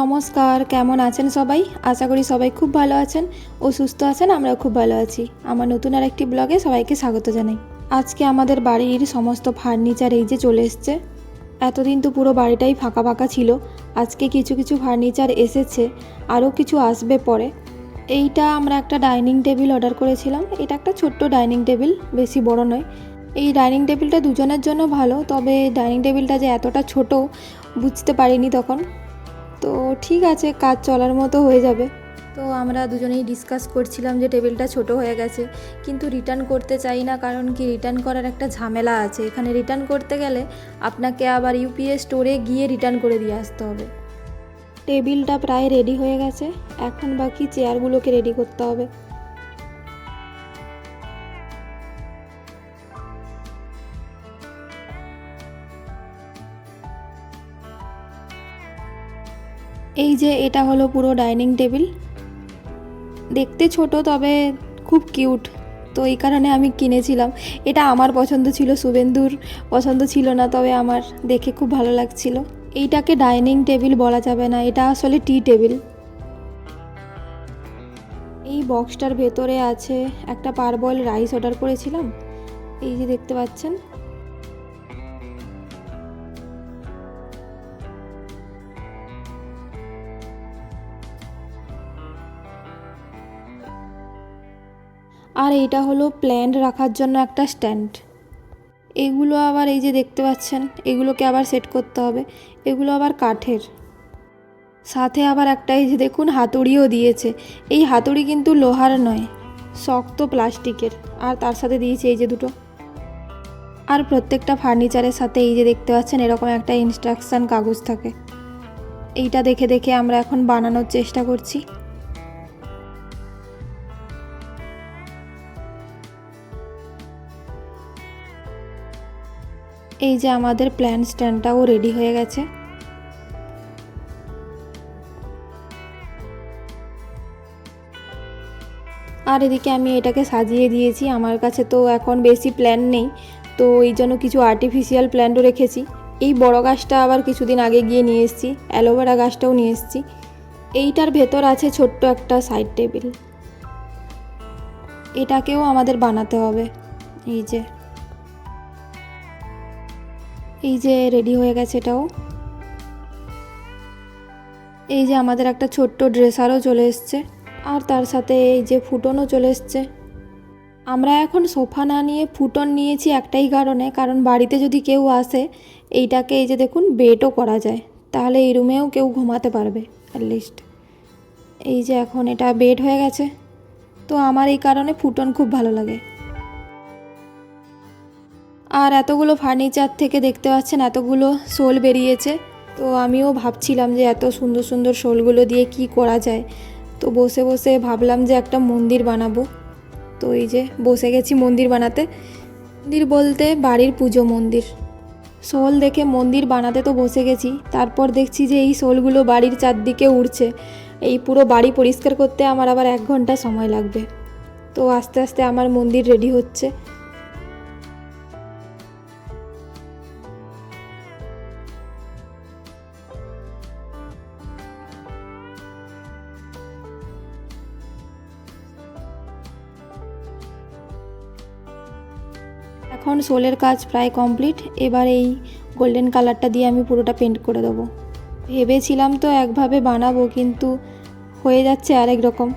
নমস্কার, কেমন আছেন সবাই? আশা করি সবাই খুব ভালো আছেন ও সুস্থ আছেন, আমরাও খুব ভালো আছি। আমার নতুন আর একটি ব্লগে সবাইকে স্বাগত জানাই। আজকে আমাদের বাড়ির সমস্ত ফার্নিচার এই যে চলে এসছে। এতদিন তো পুরো বাড়িটাই ফাঁকা ফাঁকা ছিল। আজকে কিছু কিছু ফার্নিচার এসেছে, আরও কিছু আসবে পরে। এইটা আমরা একটা ডাইনিং টেবিল অর্ডার করেছিলাম। এটা একটা ছোট্ট ডাইনিং টেবিল, বেশি বড় নয়। এই ডাইনিং টেবিলটা দুজনের জন্য ভালো, তবে ডাইনিং টেবিলটা যে এতটা ছোট, বুঝতে পারিনি তখন। তো ঠিক আছে কাজ চলার মতো হয়ে যাবে। তো আমরা দুজনেই ডিসকাস করছিলাম যে টেবিলটা ছোট হয়ে গেছে কিন্তু রিটার্ন করতে চাই না কারণ কি রিটার্ন করার একটা ঝামেলা আছে। এখানে রিটার্ন করতে গেলে আপনাকে আবার ইউপিএস স্টোরে গিয়ে রিটার্ন করে দিয়ে আসতে হবে। টেবিলটা প্রায় রেডি হয়ে গেছে এখন বাকি চেয়ারগুলোকে রেডি করতে হবে। এই যে এটা হলো পুরো ডাইনিং টেবিল। দেখতে ছোট, তবে খুব কিউট। তো এই কারণে আমি কিনেছিলাম। এটা আমার পছন্দ ছিল, শুভেন্দুর পছন্দ ছিল না, তবে আমার দেখে খুব ভালো লাগছিল। এইটাকে ডাইনিং টেবিল বলা যাবে না, এটা আসলে টি টেবিল। এই বক্সটার ভেতরে আছে একটা পারবল রাইস অর্ডার করেছিলাম। এই যে দেখতে পাচ্ছেন আর এইটা হলো প্ল্যান্ট রাখার জন্য একটা স্ট্যান্ড। এগুলো আবার এই যে দেখতে পাচ্ছেন, এগুলোকে আবার সেট করতে হবে। এগুলো আবার কাঠের। সাথে আবার একটা এই যে দেখুন, হাতুড়িও দিয়েছে। এই হাতুড়ি কিন্তু লোহার নয়, শক্ত প্লাস্টিকের। আর তার সাথে দিয়েছে এই যে দুটো। আর প্রত্যেকটা ফার্নিচারের সাথে এই যে দেখতে পাচ্ছেন, এরকম একটা ইনস্ট্রাকশান কাগজ থাকে। এইটা দেখে দেখে আমরা এখন বানানোর চেষ্টা করছি। এই যে আমাদের প্ল্যান স্ট্যান্ডটাও রেডি হয়ে গেছে। আর এদিকে আমি এটাকে সাজিয়ে দিয়েছি, আমার কাছে তো এখন বেশি প্ল্যান নেই, তো এই জন্য কিছু আর্টিফিশিয়াল প্ল্যান্টও রেখেছি। এই বড় গাছটা আবার কিছুদিন আগে গিয়ে নিয়ে এসেছি, অ্যালোভেরা গাছটাও নিয়ে এসেছি। এইটার ভেতর আছে ছোট্ট একটা সাইড টেবিল এটাকেও আমাদের বানাতে হবে। এই যে এই যে রেডি হয়ে গেছে এটাও। এই যে আমাদের একটা ছোট্ট ড্রেসারও চলে এসছে। আর তার সাথে এই যে ফুটনও চলে এসছে। আমরা এখন সোফা না নিয়ে ফুটন নিয়েছি একটাই কারণে, কারণ বাড়িতে যদি কেউ আসে, এইটাকে এই যে দেখুন বেডও করা যায়। তাহলে এই রুমেও কেউ ঘুমাতে পারবে অ্যাটলিস্ট এই যে এখন এটা বেড হয়ে গেছে। তো আমার এই কারণে ফুটন খুব ভালো লাগে। আর এতগুলো ফার্নিচার থেকে দেখতে পাচ্ছেন, এতগুলো শোল বেরিয়েছে। তো আমিও ভাবছিলাম যে এত সুন্দর সুন্দর শোলগুলো দিয়ে কি করা যায়। তো বসে বসে ভাবলাম যে একটা মন্দির বানাবো। তো এই যে বসে গেছি মন্দির বানাতে। মন্দির বলতে বাড়ির পুজো মন্দির। শোল দেখে মন্দির বানাতে তো বসে গেছি। তারপর দেখছি যে এই শোলগুলো বাড়ির চারদিকে উড়ছে। এই পুরো বাড়ি পরিষ্কার করতে আমার আবার এক ঘণ্টা সময় লাগবে। তো আস্তে আস্তে আমার মন্দির রেডি হচ্ছে। এখন সোলের কাজ প্রায় কমপ্লিট। এবার এই গোল্ডেন কালারটা দিয়ে আমি পুরোটা পেন্ট করে দেবো। ভেবেছিলাম তো একভাবে বানাবো, কিন্তু হয়ে যাচ্ছে আরেক রকম।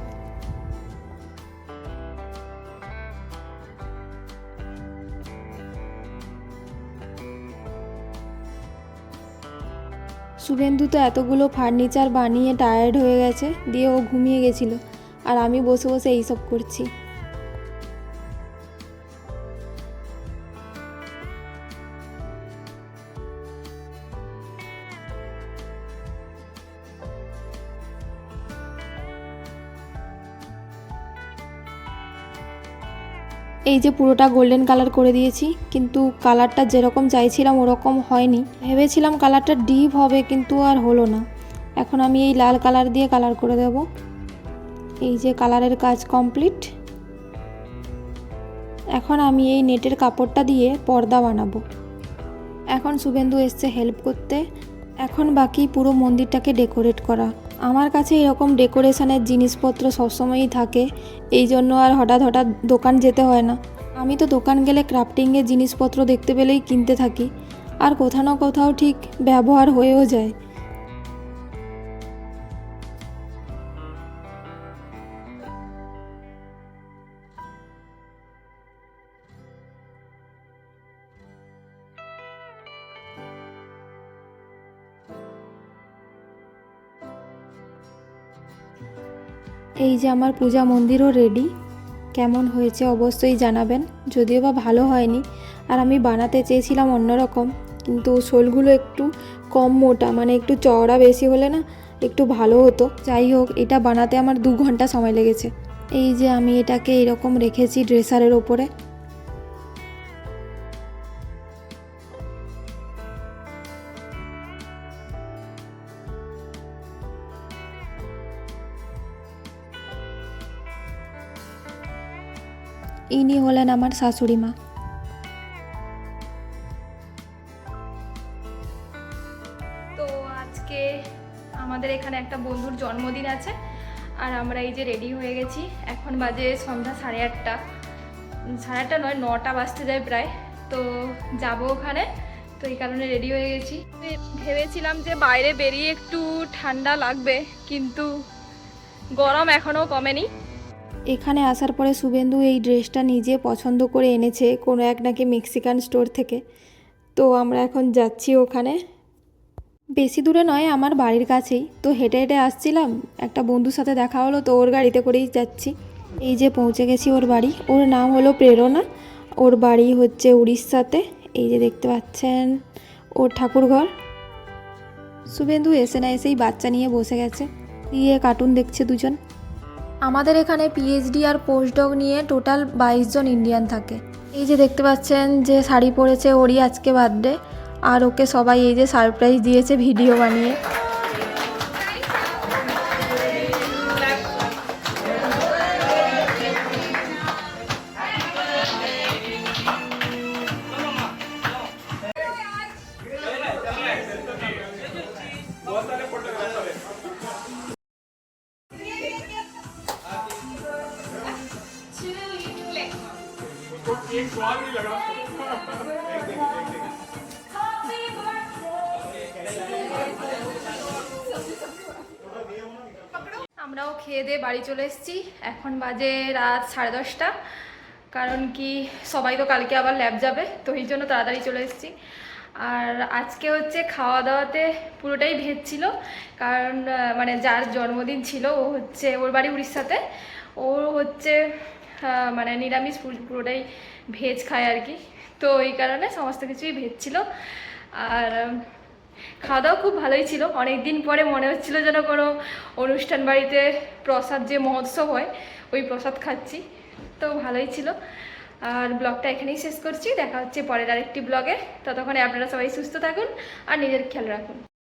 শুভেন্দু তো এতগুলো ফার্নিচার বানিয়ে টায়ার্ড হয়ে গেছে, দিয়ে ও ঘুমিয়ে গেছিল। আর আমি বসে বসে এইসব করছি। এই যে পুরোটা গোল্ডেন কালার করে দিয়েছি, কিন্তু কালারটা যেরকম চাইছিলাম ওরকম হয়নি। ভেবেছিলাম কালারটা ডিপ হবে, কিন্তু আর হলো না। এখন আমি এই লাল কালার দিয়ে কালার করে দেব। এই যে কালারের কাজ কমপ্লিট এখন আমি এই নেটের কাপড়টা দিয়ে পর্দা বানাবো। এখন শুভেন্দু এসছে হেল্প করতে। এখন বাকি পুরো মন্দিরটাকে ডেকোরেট করা। আমার কাছে এরকম ডেকোরেশনের জিনিসপত্র সবসময়ই থাকে, এই জন্য আর হঠাৎ হঠাৎ দোকান যেতে হয় না। আমি তো দোকান গেলে ক্রাফটিংয়ের জিনিসপত্র দেখতে পেলেই কিনতে থাকি। আর কোথাও না কোথাও ঠিক ব্যবহার হয়েও যায়। এই যে আমার পূজা মন্দিরও রেডি কেমন হয়েছে অবশ্যই জানাবেন। যদিও বা ভালো হয়নি, আর আমি বানাতে চেয়েছিলাম অন্যরকম, কিন্তু শোলগুলো একটু কম মোটা মানে একটু চওড়া বেশি হলে না একটু ভালো হতো। যাই হোক, এটা বানাতে আমার দু ঘণ্টা সময় লেগেছে। এই যে আমি এটাকে এরকম রেখেছি ড্রেসারের ওপরে। ইনি হলেন আমার শাশুড়ি মা। তো আজকে আমাদের এখানে একটা বন্ধুর জন্মদিন আছে, আর আমরা এই যে রেডি হয়ে গেছি। এখন বাজে সন্ধ্যা সাড়ে আটটা। সাড়ে আটটা নয়, নটা বাজতে যায় প্রায়। তো যাব ওখানে। তো এই কারণে রেডি হয়ে গেছি। ভেবেছিলাম যে বাইরে বেরিয়ে একটু ঠান্ডা লাগবে, কিন্তু গরম এখনও কমেনি। এখানে আসার পরে শুভেন্দু এই ড্রেসটা নিজে পছন্দ করে এনেছে কোনো এক নাকি মেক্সিকান স্টোর থেকে। তো আমরা এখন যাচ্ছি ওখানে। বেশি দূরে নয়, আমার বাড়ির কাছেই। তো হেঁটে হেঁটে আসছিলাম, একটা বন্ধুর সাথে দেখা হলো, তো ওর গাড়িতে করেই যাচ্ছি। এই যে পৌঁছে গেছি ওর বাড়ি। ওর নাম হলো প্রেরণা। ওর বাড়ি হচ্ছে উড়িষ্যাতে। এই যে দেখতে পাচ্ছেন, ওর ঠাকুরঘর। শুভেন্দু এসে না এসেই বাচ্চা নিয়ে বসে গেছে। দিয়ে কার্টুন দেখছে দুজন। আমাদের এখানে পিএইচডি আর পোস্টডক নিয়ে টোটাল বাইশ জন ইন্ডিয়ান থাকে। এই যে দেখতে পাচ্ছেন যে শাড়ি পরেছে ওরই আজকে বার্থডে আর ওকে সবাই এই যে সারপ্রাইজ দিয়েছে ভিডিও বানিয়ে। খেয়ে দিয়ে বাড়ি চলে এসেছি। এখন বাজে রাত সাড়ে দশটা। কারণ কি, সবাই তো কালকে আবার ল্যাব যাবে, তো এই জন্য তাড়াতাড়ি চলে এসেছি। আর আজকে হচ্ছে খাওয়া দাওয়াতে পুরোটাই ভেজ ছিল। কারণ মানে যার জন্মদিন ছিল, ও হচ্ছে ওর বাড়ি উড়িষ্যাতে। ও হচ্ছে মানে নিরামিষ পুরো- পুরোটাই ভেজ খায় আর কি। তো এই কারণে সমস্ত কিছুই ভেজ ছিল। আর খাওয়া দাওয়া খুব ভালোই ছিল। অনেক দিন পরে মনে হচ্ছিল যেন কোনো অনুষ্ঠান বাড়িতে প্রসাদ যে মহোৎসব হয়, ওই প্রসাদ খাচ্ছি। তো ভালোই ছিল। আর ব্লগটা এখানেই শেষ করছি। দেখা হচ্ছে পরের আরেকটি ব্লগে। ততক্ষণে আপনারা সবাই সুস্থ থাকুন আর নিজের খেয়াল রাখুন।